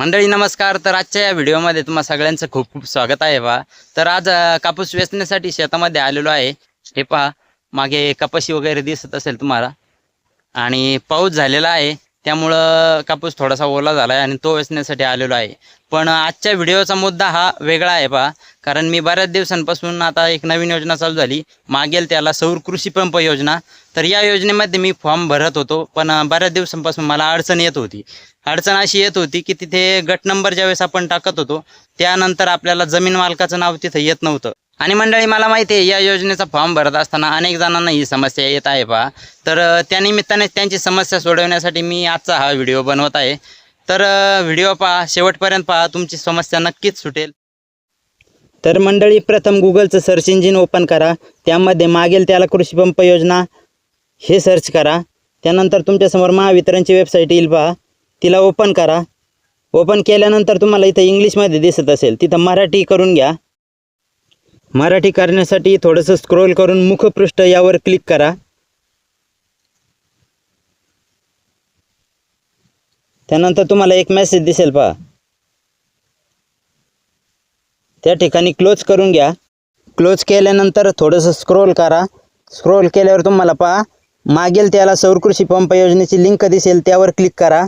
मंडळी नमस्कार. तर आजच्या या व्हिडिओमध्ये तुम्हा सगळ्यांचं खूप खूप स्वागत आहे बा. तर आज कापूस वेचण्यासाठी शेतामध्ये आलेलो आहे. हे पहा मागे कपाशी वगैरे दिसत असेल तुम्हाला. आणि पाऊस झालेला आहे. त्यामुळं कापूस थोडासा ओला झाला आहे आणि तो वेचण्यासाठी आलेलो आहे. पण आजच्या व्हिडिओचा मुद्दा हा वेगळा आहे पहा. कारण मी बऱ्याच दिवसांपासून आता एक नवीन योजना चालू झाली. मागेल त्याला सौर कृषी पंप योजना. तर या योजनेमध्ये मी फॉर्म भरत होतो. पण बऱ्याच दिवसांपासून मला अडचण येत होती. अडचण अशी येत होती की तिथे गट नंबर ज्यावेळेस आपण टाकत होतो त्यानंतर आपल्याला जमीन मालकाचं नाव तिथं येत नव्हतं. आणि मंडळी मला माहिती आहे या योजनेचा फॉर्म भरत असताना अनेक जणांना ही समस्या येत आहे पहा तर त्यानिमित्ताने त्यांची समस्या सोडवण्यासाठी मी आजचा हा व्हिडिओ बनवत आहे. तर व्हिडिओ पहा शेवटपर्यंत पहा तुमची समस्या नक्कीच सुटेल. तर मंडळी प्रथम गुगलचं सर्च इंजिन ओपन करा. त्यामध्ये मागेल त्याला कृषीपंप योजना हे सर्च करा. त्यानंतर तुमच्यासमोर महावितरणची वेबसाईट येईल पहा. तिला ओपन करा. ओपन केल्यानंतर तुम्हाला इथं इंग्लिशमध्ये दिसत असेल. तिथं मराठी करून घ्या. मराठी करण्यासाठी थोडंसं स्क्रोल करून मुखपृष्ठ यावर क्लिक करा. त्यानंतर तुम्हाला एक मेसेज दिसेल पहा. त्या ठिकाणी क्लोज करून घ्या. क्लोज केल्यानंतर थोडंसं स्क्रोल करा. स्क्रोल केल्यावर तुम्हाला पहा मागेल त्याला सौरकृषी पंप योजनेची लिंक दिसेल त्यावर क्लिक करा.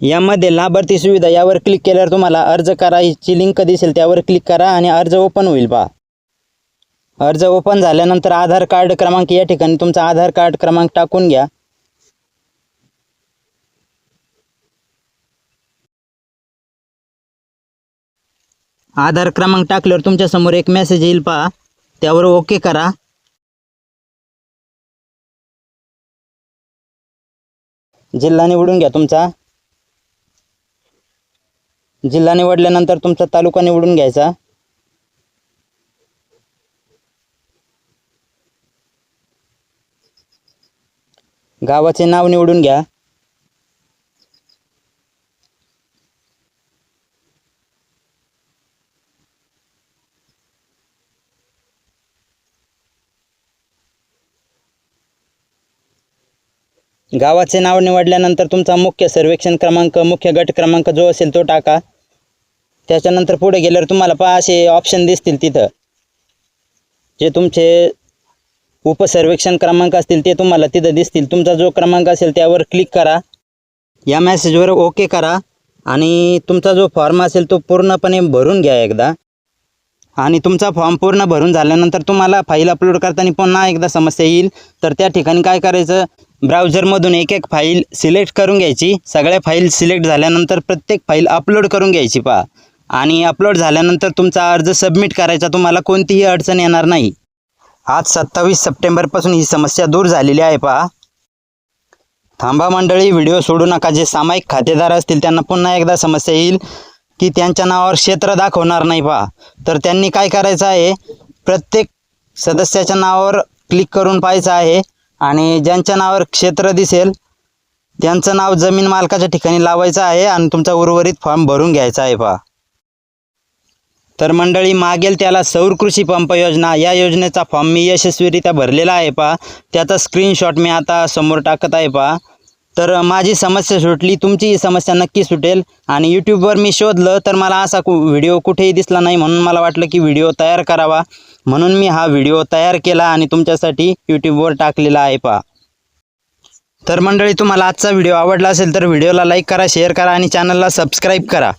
यामध्ये लाभार्थी सुविधा यावर क्लिक केल्यावर तुम्हाला अर्ज करायची लिंक दिसेल. त्यावर क्लिक करा आणि अर्ज ओपन होईल पहा. अर्ज ओपन झाल्यानंतर आधार कार्ड क्रमांक या ठिकाणी तुमचा आधार कार्ड क्रमांक टाकून घ्या. आधार क्रमांक टाकल्यावर तुमच्यासमोर एक मेसेज येईल पहा. त्यावर ओके करा. जिल्हा निवडून घ्या तुमचा. जिल्हा निवडल्यानंतर तुमचा तालुका निवडून घ्यायचा. गावाचे नाव निवडून घ्या. गावाचे नाव निवडल्यानंतर तुमचा मुख्य सर्वेक्षण क्रमांक मुख्य गट क्रमांक जो असेल तो टाका. त्याच्यानंतर पुढे गेल्यावर तुम्हाला पहा असे ऑप्शन दिसतील तिथं. जे तुमचे उपसर्वेक्षण क्रमांक असतील ते तुम्हाला तिथं दिसतील. तुमचा जो क्रमांक असेल त्यावर क्लिक करा. या मेसेजवर ओके करा. आणि तुमचा जो फॉर्म असेल तो पूर्णपणे भरून घ्या एकदा. आणि तुमचा फॉर्म पूर्ण भरून झाल्यानंतर तुम्हाला फाईल अपलोड करताना पुन्हा एकदा समस्या येईल. तर त्या ठिकाणी काय करायचं? ब्राउझरमधून एक एक फाईल सिलेक्ट करून घ्यायची. सगळ्या फाईल सिलेक्ट झाल्यानंतर प्रत्येक फाईल अपलोड करून घ्यायची पहा. आणि अपलोड झाल्यानंतर तुमचा अर्ज सबमिट करायचा तुम्हाला कोणतीही अडचण येणार नाही. आज सत्तावीस सप्टेंबरपासून ही समस्या दूर झालेली आहे पहा. थांबा मंडळी व्हिडिओ सोडू नका. जे सामायिक खातेदार असतील त्यांना पुन्हा एकदा समस्या येईल की त्यांच्या नावावर क्षेत्र दाखवणार नाही पहा. तर त्यांनी काय करायचं आहे? प्रत्येक सदस्याच्या नावावर क्लिक करून पाहायचं आहे. आणि ज्यांच्या नावावर क्षेत्र दिसेल त्यांचं नाव जमीन मालकाच्या ठिकाणी लावायचं आहे आणि तुमचा उर्वरित फॉर्म भरून घ्यायचा आहे पहा तर मंडळी मागेल त्याला सौर कृषी पंप योजना. या योजनेचा फॉर्म मी यशस्वीरित्या भरलेला आहे पहा त्याचा स्क्रीनशॉट मी आता समोर टाकत आहे पहा तर माझी समस्या सुटली तुमची ही समस्या नक्की सुटेल. आणि यूट्यूबवर मी शोधलं तर मला असा कु व्हिडिओ कुठेही दिसला नाही म्हणून मला वाटलं की व्हिडिओ तयार करावा. म्हणून मी हा व्हिडिओ तयार केला आणि तुमच्यासाठी यूट्यूबवर टाकलेला आहे पहा. तर मंडळी तुम्हाला आजचा व्हिडिओ आवडला असेल तर व्हिडिओला लाईक करा शेअर करा आणि चॅनलला सबस्क्राईब करा.